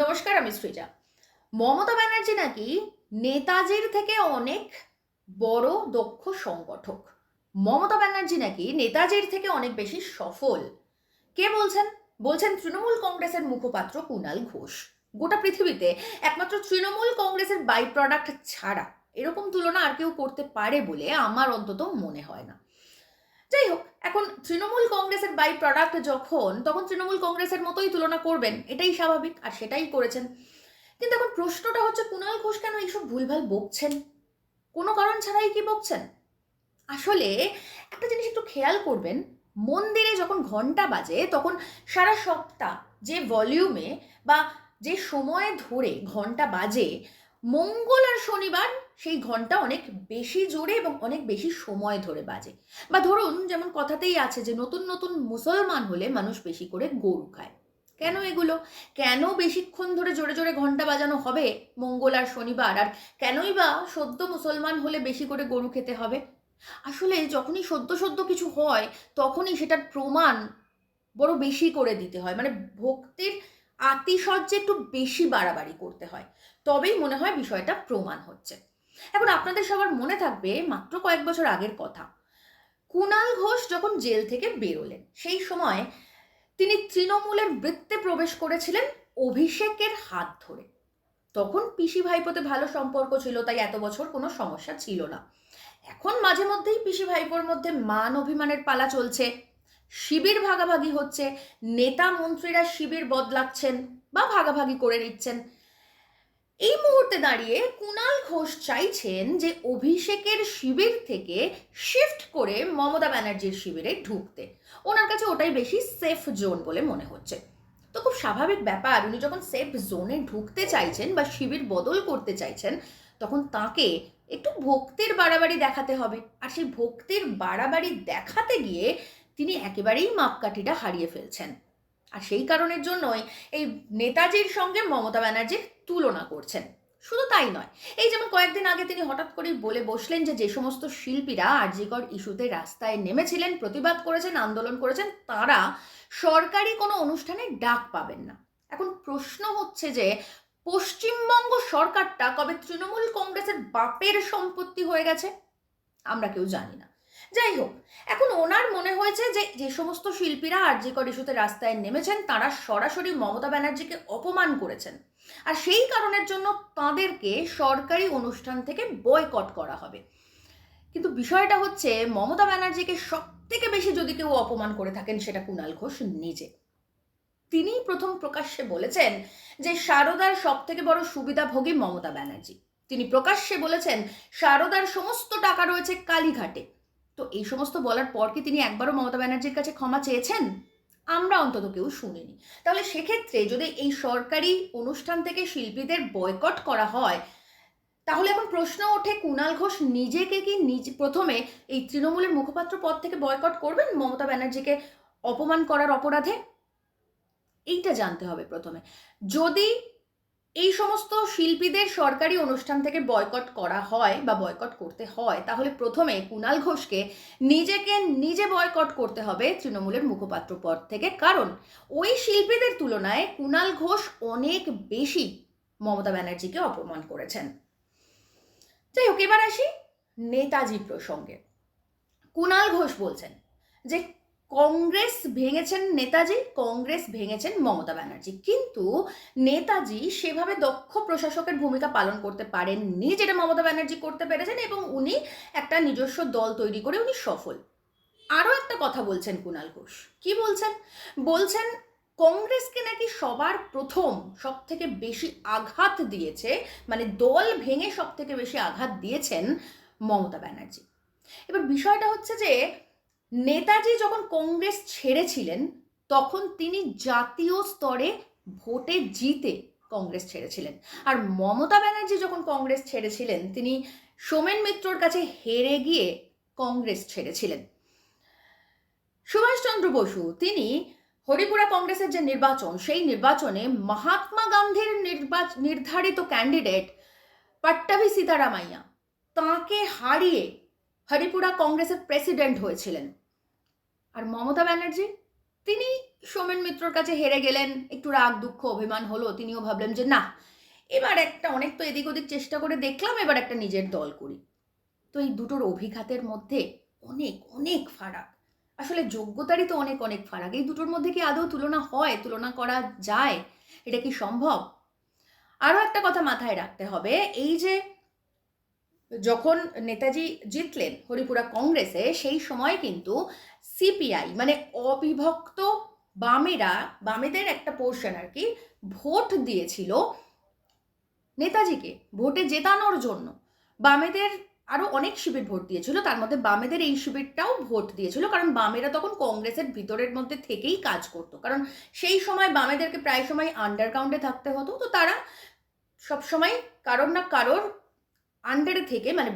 নমস্কার, আমি সৃজা। মমতা ব্যানার্জি নাকি নেতাজির থেকে অনেক বড় দক্ষ সংগঠক। মমতা ব্যানার্জি নাকি নেতাজির থেকে অনেক বেশি সফল। কে বলছেন? বলছেন তৃণমূল কংগ্রেসের মুখপাত্র কুণাল ঘোষ। গোটা পৃথিবীতে একমাত্র তৃণমূল কংগ্রেসের বাই প্রোডাক্ট ছাড়া এরকম তুলনা আর কেউ করতে পারে বলে আমার অন্তত মনে হয় না। যাই হোক এখন তৃণমূল কংগ্রেসের বাই প্রোডাক্ট যখন, তখন তৃণমূল কংগ্রেসের মতোই তুলনা করবেন, এটাই স্বাভাবিক আর সেটাই করেছেন। কিন্তু এখন প্রশ্নটা হচ্ছে কুণাল ঘোষ কেন এইসব ভুলভাল বকছেন? কোনো কারণ ছাড়াই কি বকছেন? আসলে একটা জিনিস একটু খেয়াল করবেন, মন্দিরে যখন ঘণ্টা বাজে, তখন সারা সপ্তাহ যে ভলিউমে বা যে সময় ধরে ঘণ্টা বাজে, মঙ্গল আর শনিবার সেই ঘণ্টা অনেক বেশি জোরে এবং অনেক বেশি সময় ধরে বাজে। বা ধরুন, যেমন কথাতেই আছে যে নতুন নতুন মুসলমান হলে মানুষ বেশি করে গরু খায়। কেন এগুলো? কেন বেশিক্ষণ ধরে জোরে জোরে ঘণ্টা বাজানো হবে? মঙ্গল আর শনিবার, আর কেনই বা সদ্য মুসলমান হলে বেশি করে গরু খেতে হবে? আসলে যখনই সদ্য সদ্য কিছু হয়, তখনই সেটার প্রমাণ বড় বেশি করে দিতে হয়। মানে ভক্তির আতিশয্যে একটু বেশি বাড়াবাড়ি করতে হয়। তবেই মনে হয় বিষয়টা প্রমাণ হচ্ছে। এখন আপনাদের সবার মনে থাকবে মাত্র কয়েক বছর আগের কথা। কুণাল ঘোষ যখন জেল থেকে বেরোলেন, সেই সময় তিনি তৃণমূলের বৃত্তে প্রবেশ করেছিলেন অভিষেকের হাত ধরে। তখন পিসি ভাইপোতে ভালো সম্পর্ক ছিল, তাই এত বছর কোনো সমস্যা ছিল না। এখন মাঝে মধ্যেই পিসি ভাইপোর মধ্যে মান অভিমানের পালা চলছে। শিবির ভাগাভাগি হচ্ছে, নেতা মন্ত্রীরা শিবির বদলাচ্ছেন বা ভাগাভাগি করে নিচ্ছেন। এই মুহূর্তে দাঁড়িয়ে কুণাল ঘোষ চাইছেন যে অভিষেকের শিবির থেকে শিফট করে মমতা ব্যানার্জির শিবিরে ঢুকতে। ওনার কাছে ওটাই বেশি সেফ জোন বলে মনে হচ্ছে। তো খুব স্বাভাবিক ব্যাপার, উনি যখন সেফ জোনে ঢুকতে চাইছেন বা শিবির বদল করতে চাইছেন, তখন তাকে একটু ভক্তির বাড়াবাড়ি দেখাতে হবে। আর সেই ভক্তির বাড়াবাড়ি দেখাতে গিয়ে তিনি একেবারেই মাপকাঠিটা হারিয়ে ফেলছেন। আর সেই কারণের জন্যই এই নেতাজির সঙ্গে মমতা ব্যানার্জির তুলনা করছেন। শুধু তাই নয়, এই যেমন কয়েকদিন আগে তিনি হঠাৎ করেই বলে বসলেন যে যে সমস্ত শিল্পীরা আরজিকর ইস্যুতে রাস্তায় নেমেছিলেন, প্রতিবাদ করেছেন, আন্দোলন করেছেন, তারা সরকারি কোনো অনুষ্ঠানে ডাক পাবেন না। এখন প্রশ্ন হচ্ছে যে, পশ্চিমবঙ্গ সরকারটা কবে তৃণমূল কংগ্রেসের বাপের সম্পত্তি হয়ে গেছে? আমরা কেউ জানি না। যাই হোক, এখন ওনার মনে হয়েছে যে যে সমস্ত শিল্পীরা আরজিকর ইস্যুতে রাস্তায় নেমেছেন, তারা সরাসরি মমতা ব্যানার্জিকে অপমান করেছেন। আর সেই কারণের জন্য তাদেরকে সরকারি অনুষ্ঠান থেকে বয়কট করা হবে। কিন্তু বিষয়টা হচ্ছে, মমতা ব্যানার্জিকে সব থেকে বেশি যদি কেউ অপমান করে থাকেন, সেটা কুণাল ঘোষ নিজে। তিনিই প্রথম প্রকাশ্যে বলেছেন যে, সারদার সব থেকে বড় সুবিধাভোগী মমতা ব্যানার্জি। তিনি প্রকাশ্যে বলেছেন, সারদার সমস্ত টাকা রয়েছে কালীঘাটে। তো এই সমস্ত বলার পর কি তিনি একবারও মমতা ব্যানার্জির কাছে ক্ষমা চেয়েছেন? আমরা অন্তত কেউ শুনিনি। তাহলে সেক্ষেত্রে যদি এই সরকারি অনুষ্ঠান থেকে শিল্পীদের বয়কট করা হয়, তাহলে এখন প্রশ্ন ওঠে কুণাল ঘোষ নিজেকে কি নিজ প্রথমে এই তৃণমূলের মুখপাত্র পদ থেকে বয়কট করবেন মমতা ব্যানার্জিকে অপমান করার অপরাধে? এইটা জানতে হবে প্রথমে। যদি এই সমস্ত শিল্পীদের সরকারি অনুষ্ঠান থেকে বয়কট করা হয় বা বয়কট করতে হয়, তাহলে প্রথমে কুণাল ঘোষকে নিজেকে নিজে বয়কট করতে হবে তৃণমূলের মুখপাত্র পদ থেকে। কারণ ওই শিল্পীদের তুলনায় কুণাল ঘোষ অনেক বেশি মমতা ব্যানার্জিকে অপমান করেছেন। যাই হোক, এবার আসি নেতাজি প্রসঙ্গে। কুণাল ঘোষ বলছেন যে কংগ্রেস ভেঙেছেন নেতাজি, কংগ্রেস ভেঙেছেন মমতা ব্যানার্জি। কিন্তু নেতাজি সেভাবে দক্ষ প্রশাসকের ভূমিকা পালন করতে পারেননি যেটা মমতা ব্যানার্জি করতে পেরেছেন এবং উনি একটা নিজস্ব দল তৈরি করে উনি সফল। আরও একটা কথা বলছেন কুণাল ঘোষ। কি বলছেন? বলছেন, কংগ্রেসকে নাকি সবার প্রথম সব থেকে বেশি আঘাত দিয়েছে মানে দল ভেঙে সব থেকে বেশি আঘাত দিয়েছেন মমতা ব্যানার্জি। এবার বিষয়টা হচ্ছে যে নেতাজি যখন কংগ্রেস ছেড়েছিলেন, তখন তিনি জাতীয় স্তরে ভোটে জিতে কংগ্রেস ছেড়েছিলেন। আর মমতা ব্যানার্জি যখন কংগ্রেস ছেড়েছিলেন, তিনি সোমেন মিত্রর কাছে হেরে গিয়ে কংগ্রেস ছেড়েছিলেন। সুভাষচন্দ্র বসু, তিনি হরিপুরা কংগ্রেসের যে নির্বাচন, সেই নির্বাচনে মহাত্মা গান্ধীর নির্বাচ, নির্ধারিত ক্যান্ডিডেট পাট্টাভি সীতারামাইয়া, তাঁকে হারিয়ে হরিপুরা কংগ্রেসের প্রেসিডেন্ট হয়েছিলেন। আর মমতা ব্যানার্জি, তিনি সোমেন মিত্রর কাছে হেরে গেলেন, একটু রাগ, দুঃখ, অভিমান হলো, তিনিও ভাবলেন যে না, এবার একটা অনেক তো এদিক ওদিক চেষ্টা করে দেখলাম, এবার একটা নিজের দল করি। তো এই দুটোর অভিঘাতের মধ্যে অনেক অনেক ফারাক। আসলে যোগ্যতারই তো অনেক অনেক ফারাক। এই দুটোর মধ্যে কি আদৌ তুলনা হয়, তুলনা করা যায়? এটা কি সম্ভব? আরও একটা কথা মাথায় রাখতে হবে, এই যে যখন নেতাজি জিতলেন হরিপুরা কংগ্রেসে, সেই সময় কিন্তু সিপিআই মানে অবিভক্ত বামেরা, বামেদের একটা পোর্শন আর কি, ভোট দিয়েছিল নেতাজিকে, ভোটে জেতানোর জন্য। বামেদের আরও অনেক শিবির ভোট দিয়েছিল, তার মধ্যে বামেদের এই শিবিরটাও ভোট দিয়েছিল, কারণ বামেরা তখন কংগ্রেসের ভিতরের মধ্যে থেকেই কাজ করতো। কারণ সেই সময় বামেদেরকে প্রায় সময় আন্ডারগ্রাউন্ডে থাকতে হতো, তো তারা সবসময় কারোর না কারোর আন্ডারে থেকে মানে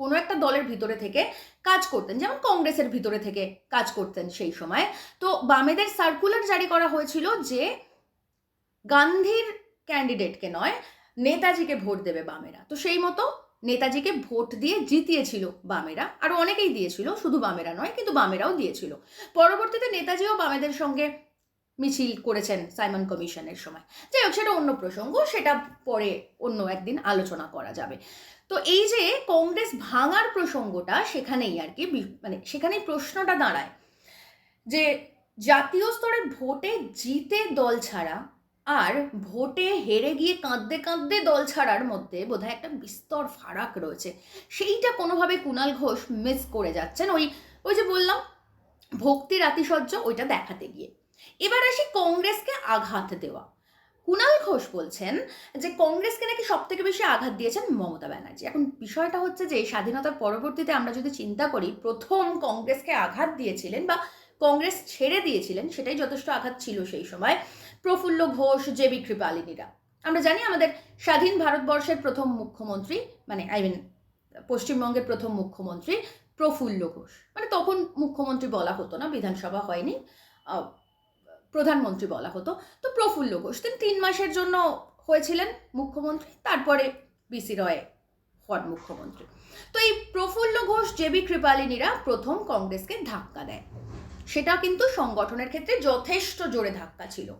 কোনো একটা দলের ভিতরে থেকে কাজ করতেন, যেমন কংগ্রেসের ভিতরে থেকে কাজ করতেন সেই সময়। তো বামেদের সার্কুলার জারি করা হয়েছিল যে গান্ধীর ক্যান্ডিডেটকে নয়, নেতাজিকে ভোট দেবে বামেরা। তো সেই মতো নেতাজিকে ভোট দিয়ে জিতিয়েছিল বামেরা। আরও অনেকেই দিয়েছিল, শুধু বামেরা নয়, কিন্তু বামেরাও দিয়েছিল। পরবর্তীতে নেতাজিও বামেদের সঙ্গে মিছিল করেছেন সাইমন কমিশনের সময়। যাই হোক, সেটা অন্য প্রসঙ্গ, সেটা পরে অন্য একদিন আলোচনা করা যাবে। তো এই যে কংগ্রেস ভাঙার প্রসঙ্গটা সেখানেই আর কি মানে সেখানেই প্রশ্নটা দাঁড়ায়। যে জাতীয় স্তরে ভোটে জিতে দল ছাড়া আর ভোটে হেরে গিয়ে কাঁদতে কাঁদতে দল ছাড়ার মধ্যে বোধহয় একটা বিস্তর ফারাক রয়েছে। সেইটা কোনোভাবে কুণাল ঘোষ মিস করে যাচ্ছেন। ওই ওই যে বললাম, ভক্তির আতিশয্য ওইটা দেখাতে গিয়ে। এবার আসি কংগ্রেসকে আঘাত দেওয়া। কুণাল ঘোষ বলছেন যে কংগ্রেসকে নাকি সব থেকে বেশি আঘাত দিয়েছেন মমতা ব্যানার্জি। এখন বিষয়টা হচ্ছে যে স্বাধীনতার পরবর্তীতে আমরা যদি চিন্তা করি, প্রথম কংগ্রেসকে আঘাত দিয়েছিলেন বা কংগ্রেস ছেড়ে দিয়েছিলেন, সেটাই যথেষ্ট আঘাত ছিল সেই সময় প্রফুল্ল ঘোষ জেবি কৃপালিনীরা আমরা জানি আমাদের স্বাধীন ভারতবর্ষের প্রথম মুখ্যমন্ত্রী মানে আই মিন পশ্চিমবঙ্গের প্রথম মুখ্যমন্ত্রী প্রফুল্ল ঘোষ। মানে তখন মুখ্যমন্ত্রী বলা হতো না, বিধানসভা হয়নি। প্রধানমন্ত্রী বলা হতো। তো প্রফুল্ল ঘোষ, তিনি তিন মাসের জন্য হয়েছিলেন মুখ্যমন্ত্রী, তারপরে বিসি রয় হন মুখ্যমন্ত্রী। তো এই প্রফুল্ল ঘোষ জেবি কৃপালিনীরা প্রথম কংগ্রেসকে ধাক্কা দেয়। সেটা কিন্তু সংগঠনের ক্ষেত্রে যথেষ্ট জোরে ধাক্কা ছিল।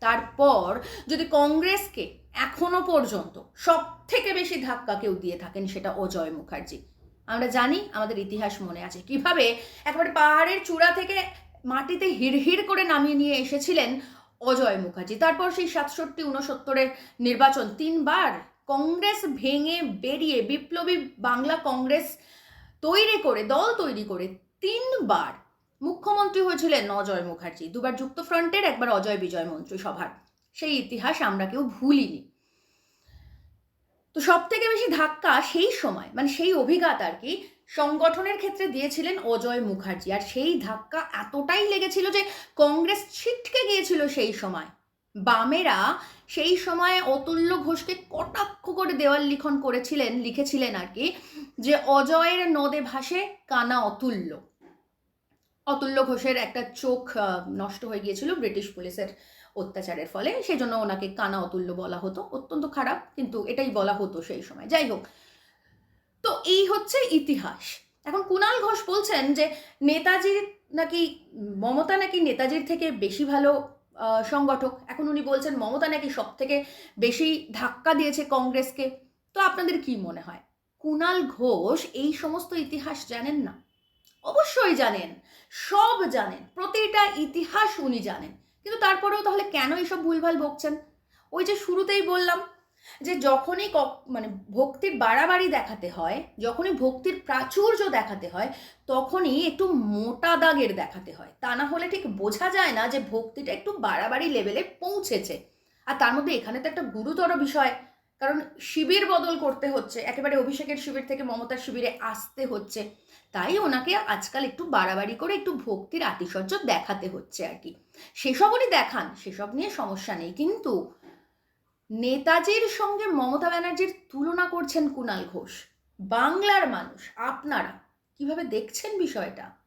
তারপর যদি কংগ্রেসকে এখনও পর্যন্ত সব থেকে বেশি ধাক্কা কেউ দিয়ে থাকেন, সেটা অজয় মুখার্জি। আমরা জানি, আমাদের ইতিহাস মনে আছে। কীভাবে? একেবারে পাহাড়ের চূড়া থেকে মাটিতে হিড়হিড় করে নামিয়ে নিয়ে এসেছিলেন অজয় মুখার্জি। তারপর সেই সাতষট্টি উনসত্তরের নির্বাচন তিনবার কংগ্রেস ভেঙে বেরিয়ে বিপ্লবী বাংলা কংগ্রেস তৈরি করে, দল তৈরি করে তিনবার মুখ্যমন্ত্রী হয়েছিলেন অজয় মুখার্জি। দুবার যুক্ত ফ্রন্টের একবার অজয় বিজয় মন্ত্রিসভার সেই ইতিহাস আমরা কেউ ভুলিনি। তো সব থেকে বেশি ধাক্কা সেই সময় মানে সেই অভিজ্ঞতা আর কি সংগঠনের ক্ষেত্রে দিয়েছিলেন অজয় মুখার্জি। আর সেই ধাক্কা এতটাই লেগেছিল যে কংগ্রেস ছিটকে গিয়েছিল সেই সময়। বামেরা সেই সময় অতুল্য ঘোষকে কটাক্ষ করে দেওয়াল লিখন করেছিলেন, লিখেছিলেন আর কি, যে অজয়ের নদে ভাসে কানা অতুল্য। অতুল্য ঘোষের একটা চোখ নষ্ট হয়ে গিয়েছিল ব্রিটিশ পুলিশের অত্যাচারের ফলে। সেই জন্য ওনাকে কানা অতুল্য বলা হতো। অত্যন্ত খারাপ, কিন্তু এটাই বলা হতো সেই সময়। যাই হোক তো এই হচ্ছে ইতিহাস। এখন কুণাল ঘোষ বলছেন যে নেতাজির নাকি, মমতা নাকি নেতাজির থেকে বেশি ভালো সংগঠক। এখন উনি বলছেন মমতা নাকি সব থেকে বেশি ধাক্কা দিয়েছে কংগ্রেসকে। তো আপনাদের কি মনে হয়? কুণাল ঘোষ এই সমস্ত ইতিহাস জানেন না? অবশ্যই জানেন, সব জানেন, প্রতিটা ইতিহাস উনি জানেন। কিন্তু তারপরেও তাহলে কেন এইসব ভুলভাল বকছেন ওই যে শুরুতেই বললাম যে যখনই মানে ভক্তির বাড়াবাড়ি দেখাতে হয়, যখনই ভক্তির প্রাচুর্য দেখাতে হয়, তখনই একটু মোটা দাগের দেখাতে হয়। তা না হলে ঠিক বোঝা যায় না যে ভক্তিটা একটু বাড়াবাড়ি লেভেলে পৌঁছেছে। আর তার মধ্যে এখানে তো একটা গুরুতর বিষয়, কারণ শিবির বদল করতে হচ্ছে, একেবারে অভিষেকের শিবির থেকে মমতার শিবিরে আসতে হচ্ছে। তাই ওনাকে আজকাল একটু বাড়াবাড়ি করে একটু ভক্তির আতিশয্য দেখাতে হচ্ছে আর কি। সেসব উনি দেখান, সেসব নিয়ে সমস্যা নেই। কিন্তু নেতাজির সঙ্গে মমতা ব্যানার্জির তুলনা করছেন কুণাল ঘোষ। বাংলার মানুষ আপনারা কীভাবে দেখছেন বিষয়টা?